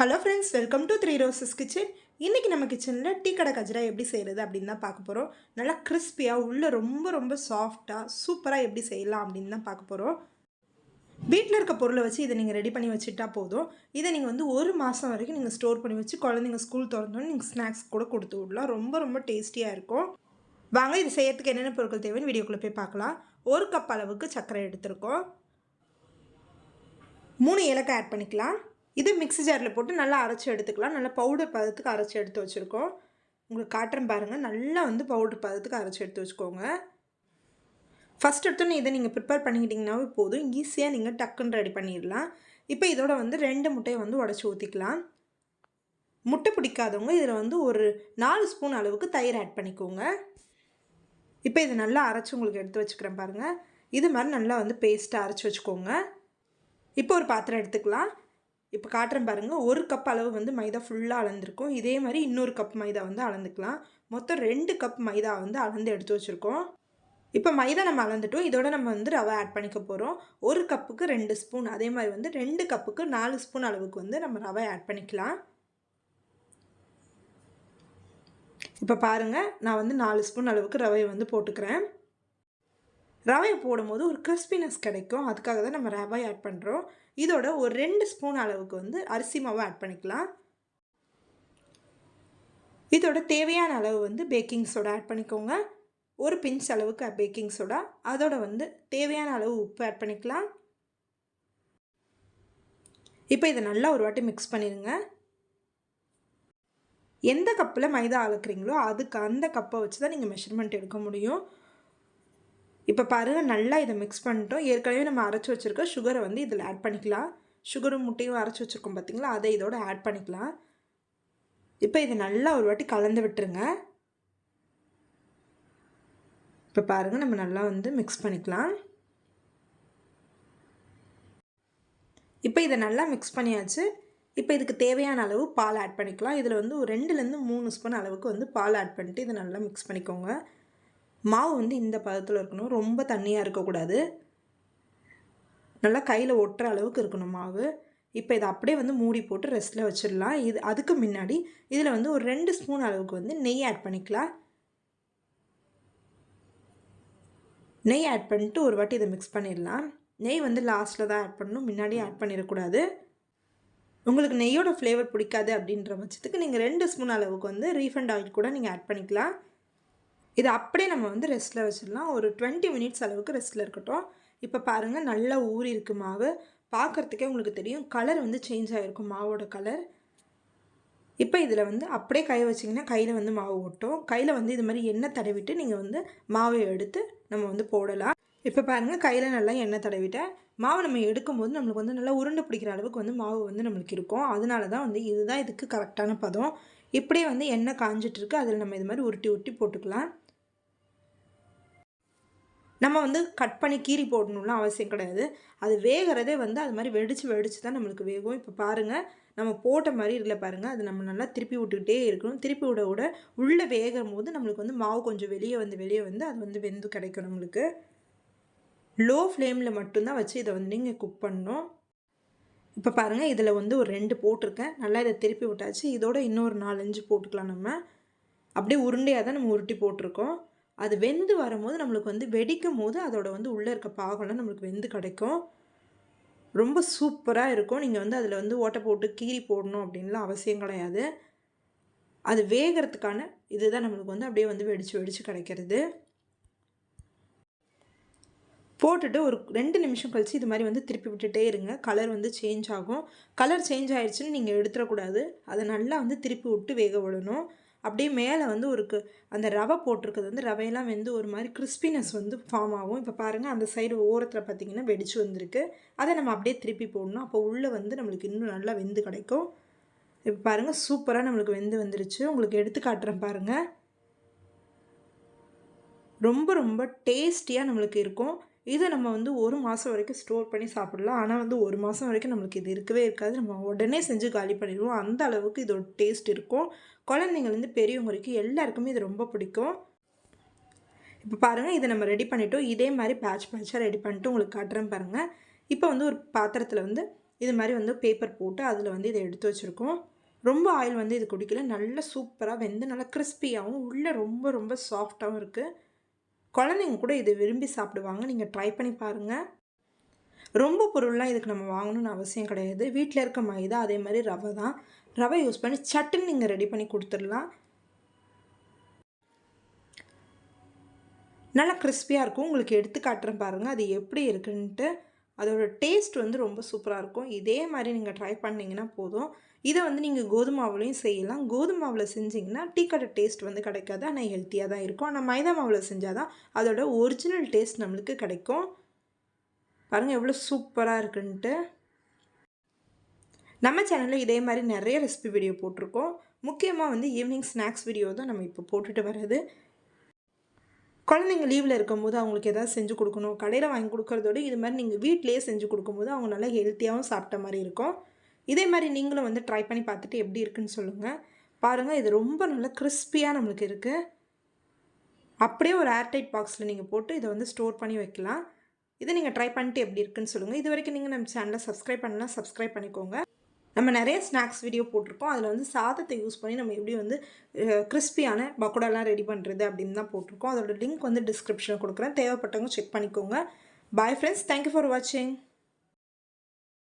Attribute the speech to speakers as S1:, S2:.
S1: Hello friends welcome to three roses kitchen இன்றைக்கி நம்ம கிச்சனில் டீ கடை கஜ்ரா எப்படி செய்கிறது அப்படின்னு தான் பார்க்க போகிறோம் நல்லா கிறிஸ்பியாக உள்ளே ரொம்ப ரொம்ப சாஃப்டாக சூப்பராக எப்படி செய்யலாம் அப்படின்னு தான் பார்க்க போகிறோம் வீட்டில் இருக்க பொருளை வச்சு இதை நீங்கள் ரெடி பண்ணி வச்சுட்டா போதும். இதை நீங்கள் வந்து ஒரு மாதம் வரைக்கும் நீங்கள் ஸ்டோர் பண்ணி வச்சு குழந்தைங்க ஸ்கூல் திறந்தோன்னு நீங்கள் ஸ்நாக்ஸ் கூட கொடுத்து விடலாம். ரொம்ப ரொம்ப டேஸ்டியாக இருக்கும். வாங்க இது செய்யறதுக்கு என்னென்ன பொருட்கள் தேவைன்னு வீடியோக்குள்ளே போய் பார்க்கலாம். ஒரு கப் அளவுக்கு சர்க்கரை எடுத்திருக்கோம். மூணு ஏலக்காய் ஆட் பண்ணிக்கலாம். இது மிக்ஸி ஜாரில் போட்டு நல்லா அரைச்சி எடுத்துக்கலாம். நல்லா பவுடர் பதத்துக்கு அரைச்சி எடுத்து வச்சுருக்கோம். உங்களுக்கு காட்டுறேன் பாருங்கள் நல்லா வந்து பவுடர் பதத்துக்கு அரைச்சி எடுத்து வச்சுக்கோங்க. ஃபஸ்ட் எடுத்தோன்னே இதை நீங்கள் ப்ரிப்பேர் பண்ணிக்கிட்டிங்கனாவே போதும். ஈஸியாக நீங்கள் டக்குன்னு ரெடி பண்ணிடலாம். இப்போ இதோட வந்து ரெண்டு முட்டையை வந்து உடச்சி ஊற்றிக்கலாம் முட்டை பிடிக்காதவங்க இதில் வந்து ஒரு நாலு ஸ்பூன் அளவுக்கு தயிர் ஆட் பண்ணிக்கோங்க. இப்போ இதை நல்லா அரைச்சி உங்களுக்கு எடுத்து வச்சுக்கிறேன் பாருங்கள் இது மாதிரி நல்லா வந்து பேஸ்ட்டாக அரைச்சி வச்சுக்கோங்க. இப்போ ஒரு பாத்திரம் எடுத்துக்கலாம். இப்போ காட்டுறேன் பாருங்கள் ஒரு கப் அளவு வந்து மைதா ஃபுல்லாக அளந்துருக்கும். இதே மாதிரி இன்னொரு கப் மைதா வந்து அளந்துக்கலாம். மொத்தம் ரெண்டு கப் மைதா வந்து அளந்து எடுத்து வச்சுருக்கோம். இப்போ மைதா நம்ம அளந்துட்டோம். இதோட நம்ம வந்து ரவை ஆட் பண்ணிக்க போகிறோம் ஒரு கப்புக்கு ரெண்டு ஸ்பூன் அதே மாதிரி வந்து ரெண்டு கப்புக்கு நாலு ஸ்பூன் அளவுக்கு வந்து நம்ம ரவை ஆட் பண்ணிக்கலாம். இப்போ பாருங்கள் நான் வந்து நாலு ஸ்பூன் அளவுக்கு ரவையை வந்து போட்டுக்கிறேன். ரவையை போடும்போது ஒரு கிறிஸ்பினஸ் கிடைக்கும். அதுக்காக தான் நம்ம ரவை ஆட் பண்ணுறோம் இதோட ஒரு ரெண்டு ஸ்பூன் அளவுக்கு வந்து அரிசி மாவு ஆட் பண்ணிக்கலாம். இதோட தேவையான அளவு வந்து பேக்கிங் சோடா ஆட் பண்ணிக்கோங்க. ஒரு பிஞ்ச் அளவுக்கு பேக்கிங் சோடா அதோட வந்து தேவையான அளவு உப்பு ஆட் பண்ணிக்கலாம். இப்போ இதை நல்லா ஒரு வாட்டி மிக்ஸ் பண்ணிடுங்க எந்த கப்பில் மைதா அளக்குறீங்களோ அதுக்கு அந்த கப்பை வச்சு தான் நீங்கள் மெஷர்மெண்ட் எடுக்க முடியும். இப்போ பாருங்கள் நல்லா இதை மிக்ஸ் பண்ணிட்டோம். ஏற்கனவே நம்ம அரைச்சி வச்சுருக்க சுகரை வந்து இதில் ஆட் பண்ணிக்கலாம். சுகரும் முட்டையும் அரைச்சி வச்சுருக்கோம் பார்த்திங்களா அதை இதோட ஆட் பண்ணிக்கலாம். இப்போ இதை நல்லா ஒரு வாட்டி கலந்து விட்டுருங்க. இப்போ பாருங்கள் நம்ம நல்லா வந்து மிக்ஸ் பண்ணிக்கலாம். இப்போ இதை நல்லா மிக்ஸ் பண்ணியாச்சு. இப்போ இதுக்கு தேவையான அளவு பால் ஆட் பண்ணிக்கலாம். இதில் வந்து ஒரு ரெண்டுலேருந்து மூணு ஸ்பூன் அளவுக்கு வந்து பால் ஆட் பண்ணிட்டு இதை நல்லா மிக்ஸ் பண்ணிக்கோங்க. மாவு வந்து இந்த பதத்தில் இருக்கணும். ரொம்ப தண்ணியாக இருக்கக்கூடாது. நல்லா கையில் ஒட்டுற அளவுக்கு இருக்கணும் மாவு. இப்போ இதை அப்படியே வந்து மூடி போட்டு ரெஸ்ட்டில் வச்சிடலாம். இது அதுக்கு முன்னாடி இதில் வந்து ஒரு ரெண்டு ஸ்பூன் அளவுக்கு வந்து நெய் ஆட் பண்ணிக்கலாம். நெய் ஆட் பண்ணிட்டு ஒரு வாட்டி இதை மிக்ஸ் பண்ணிடலாம். நெய் வந்து லாஸ்ட்டில் தான் ஆட் பண்ணணும். முன்னாடி ஆட் பண்ணிடக்கூடாது. உங்களுக்கு நெய்யோட ஃப்ளேவர் பிடிக்காது அப்படின்ற பட்சத்துக்கு நீங்கள் ரெண்டு ஸ்பூன் அளவுக்கு வந்து ரீஃபண்ட் ஆயில் கூட நீங்கள் ஆட் பண்ணிக்கலாம். இது அப்படியே நம்ம வந்து ரெஸ்ட்டில் வச்சிடலாம். ஒரு டுவெண்ட்டி மினிட்ஸ் அளவுக்கு ரெஸ்ட்டில் இருக்கட்டும். இப்போ பாருங்கள் நல்லா ஊறி இருக்கு மாவு. பார்க்குறதுக்கே உங்களுக்கு தெரியும் கலர் வந்து சேஞ்ச் ஆகிருக்கும் மாவோட கலர் இப்போ இதில் வந்து அப்படியே கை வச்சிங்கன்னா கையில் வந்து மாவு ஒட்டும். கையில் வந்து இது மாதிரி எண்ணெய் தடவிட்டு நீங்கள் வந்து மாவை எடுத்து நம்ம வந்து போடலாம். இப்போ பாருங்கள் கையில் நல்லா எண்ணெய் தடவிட்டேன். மாவு நம்ம எடுக்கும்போது நம்மளுக்கு வந்து நல்லா உருண்டை பிடிக்கிற அளவுக்கு வந்து மாவு வந்து நம்மளுக்கு இருக்கும். அதனால தான் வந்து இதுதான் இதுக்கு கரெக்டான பதம். இப்படியே வந்து எண்ணெய் காஞ்சிட்ருக்கு அதில் நம்ம இது மாதிரி உருட்டி உருட்டி போட்டுக்கலாம். நம்ம வந்து கட் பண்ணி கீறி போடணும்லாம் அவசியம் கிடையாது. அது வேகிறதே வந்து அது மாதிரி வெடித்து வெடித்து தான் நம்மளுக்கு வேகும். இப்போ பாருங்கள் நம்ம போட்ட மாதிரி இல்லை பாருங்கள் அது நம்ம நல்லா திருப்பி விட்டுக்கிட்டே இருக்கணும். திருப்பி விட விட உள்ளே வேகும் போது நம்மளுக்கு வந்து மாவு கொஞ்சம் வெளியே வந்து வெளியே வந்து அது வந்து வெந்து கிடைக்கும் நம்மளுக்கு. லோ ஃப்ளேமில் மட்டும்தான் வச்சு இதை வந்து நீங்கள் குக் பண்ணணும். இப்போ பாருங்கள் இதில் வந்து ஒரு ரெண்டு போட்டிருக்கேன். நல்லா இதை திருப்பி விட்டாச்சு. இதோட இன்னொரு நாலஞ்சு போட்டுக்கலாம் நம்ம. அப்படியே உருண்டையாக தான் நம்ம உருட்டி போட்டிருக்கோம். அது வெந்து வரும்போது நம்மளுக்கு வந்து வெடிக்கும் போது அதோட வந்து உள்ளே இருக்க பாகம்லாம் நம்மளுக்கு வெந்து கிடைக்கும். ரொம்ப சூப்பராக இருக்கும். நீங்கள் வந்து அதில் வந்து ஓட்டை போட்டு கீரி போடணும் அப்படின்லாம் அவசியம் கிடையாது. அது வேகிறதுக்கான இதுதான் நம்மளுக்கு வந்து அப்படியே வந்து வெடித்து வெடித்து கிடைக்கிறது. போட்டுட்டு ஒரு ரெண்டு நிமிஷம் கழித்து இது மாதிரி வந்து திருப்பி விட்டுட்டே இருங்க. கலர் வந்து சேஞ்ச் ஆகும். கலர் சேஞ்ச் ஆயிடுச்சுன்னு நீங்கள் எடுத்துடக்கூடாது. அதை நல்லா வந்து திருப்பி விட்டு வேக விடணும். அப்படியே மேலே வந்து ஒரு அந்த ரவை போட்டிருக்கிறது வந்து ரவையெல்லாம் வெந்து ஒரு மாதிரி கிறிஸ்பினஸ் வந்து ஃபார்ம் ஆகும். இப்போ பாருங்கள் அந்த சைடு ஓரத்தில் பார்த்திங்கன்னா வெடிச்சு வந்திருக்கு. அதை நம்ம அப்படியே திருப்பி போடணும். அப்போ உள்ளே வந்து நம்மளுக்கு இன்னும் நல்லா வெந்து கிடைக்கும். இப்போ பாருங்கள் சூப்பராக நம்மளுக்கு வெந்து வந்துருச்சு. உங்களுக்கு எடுத்து காட்டுறேன் பாருங்கள் ரொம்ப ரொம்ப டேஸ்டியாக நம்மளுக்கு இருக்கும். இதை நம்ம வந்து ஒரு மாதம் வரைக்கும் ஸ்டோர் பண்ணி சாப்பிடலாம். ஆனால் வந்து ஒரு மாதம் வரைக்கும் நம்மளுக்கு இது இருக்கவே இருக்காது. நம்ம உடனே செஞ்சு காலி பண்ணிடுவோம். அந்த அளவுக்கு இதோட டேஸ்ட் இருக்கும். குழந்தைங்கள்லேருந்து பெரியவங்க வரைக்கும் எல்லாருக்குமே இது ரொம்ப பிடிக்கும். இப்போ பாருங்கள் இதை நம்ம ரெடி பண்ணிவிட்டோம் இதே மாதிரி பேட்ச் பேட்சாக ரெடி பண்ணிட்டு உங்களுக்கு காட்டுறேன் பாருங்கள் இப்போ வந்து ஒரு பாத்திரத்தில் வந்து இது மாதிரி வந்து பேப்பர் போட்டு அதில் வந்து இதை எடுத்து வச்சுருக்கோம். ரொம்ப ஆயில் வந்து இது குடிக்கல. நல்ல சூப்பராக வெந்து நல்லா கிறிஸ்பியாகவும் உள்ளே ரொம்ப ரொம்ப சாஃப்டாகவும் இருக்குது குழந்தைங்க கூட இதை விரும்பி சாப்பிடுவாங்க. நீங்கள் ட்ரை பண்ணி பாருங்கள் ரொம்ப பொருள்லாம் இதுக்கு நம்ம வாங்கணும்னு அவசியம் கிடையாது. வீட்டில் இருக்க மைதா அதே மாதிரி ரவை தான். ரவை யூஸ் பண்ணி சட்டுன்னு நீங்கள் ரெடி பண்ணி கொடுத்துடலாம். நல்லா கிறிஸ்பியாக இருக்கும். உங்களுக்கு எடுத்து காட்டுறேன் பாருங்கள் அது எப்படி இருக்குன்ட்டு. அதோட டேஸ்ட் வந்து ரொம்ப சூப்பராக இருக்கும். இதே மாதிரி நீங்கள் ட்ரை பண்ணிங்கன்னா போதும். இதை வந்து நீங்கள் கோதுமாவிலையும் செய்யலாம். கோதுமாவில் செஞ்சிங்கன்னா டீ கடை டேஸ்ட் வந்து கிடைக்காது. ஆனால் ஹெல்த்தியாக தான் இருக்கும். ஆனால் மைதா மாவில் செஞ்சால் தான் அதோட ஒரிஜினல் டேஸ்ட் நம்மளுக்கு கிடைக்கும். பாருங்கள் எவ்வளோ சூப்பராக இருக்குன்ட்டு. நம்ம சேனலில் இதே மாதிரி நிறைய ரெசிபி வீடியோ போட்டிருக்கோம். முக்கியமாக வந்து ஈவினிங் ஸ்நாக்ஸ் வீடியோ தான் நம்ம இப்போ போட்டுட்டு வர்றது. குழந்தைங்க லீவில் இருக்கும்போது அவங்களுக்கு எதாவது செஞ்சு கொடுக்கணும். கடையில் வாங்கி கொடுக்குறதோட இது மாதிரி நீங்கள் வீட்டிலேயே செஞ்சு கொடுக்கும்போது அவங்க நல்லா ஹெல்த்தியாகவும் சாப்பிட்ட மாதிரி இருக்கும். இதே மாதிரி நீங்களும் வந்து ட்ரை பண்ணி பார்த்துட்டு எப்படி இருக்குன்னு சொல்லுங்கள் பாருங்கள் இது ரொம்ப நல்லா கிறிஸ்பியாக நம்மளுக்கு இருக்குது அப்படியே ஒரு ஏர்டைட் பாக்ஸில் நீங்கள் போட்டு இதை வந்து ஸ்டோர் பண்ணி வைக்கலாம். இதை நீங்கள் ட்ரை பண்ணிட்டு எப்படி இருக்குன்னு சொல்லுங்கள் இது வரைக்கும் நீங்கள் நம்ம சேனலை சப்ஸ்கிரைப் பண்ணலாம் சப்ஸ்கிரைப் பண்ணிக்கோங்க. நம்ம நிறைய ஸ்நாக்ஸ் வீடியோ போட்டிருக்கோம். அதில் வந்து சாதத்தை யூஸ் பண்ணி நம்ம எப்படி வந்து கிறிஸ்பியான பக்கோடாலாம் ரெடி பண்ணுறது அப்படின்னு தான் போட்டிருக்கோம். அதோட லிங்க் வந்து டிஸ்கிரிப்ஷனில் கொடுக்குறேன். தேவைப்பட்டவங்க செக் பண்ணிக்கோங்க. பாய் ஃப்ரெண்ட்ஸ் தேங்க்யூ ஃபார் வாட்சிங்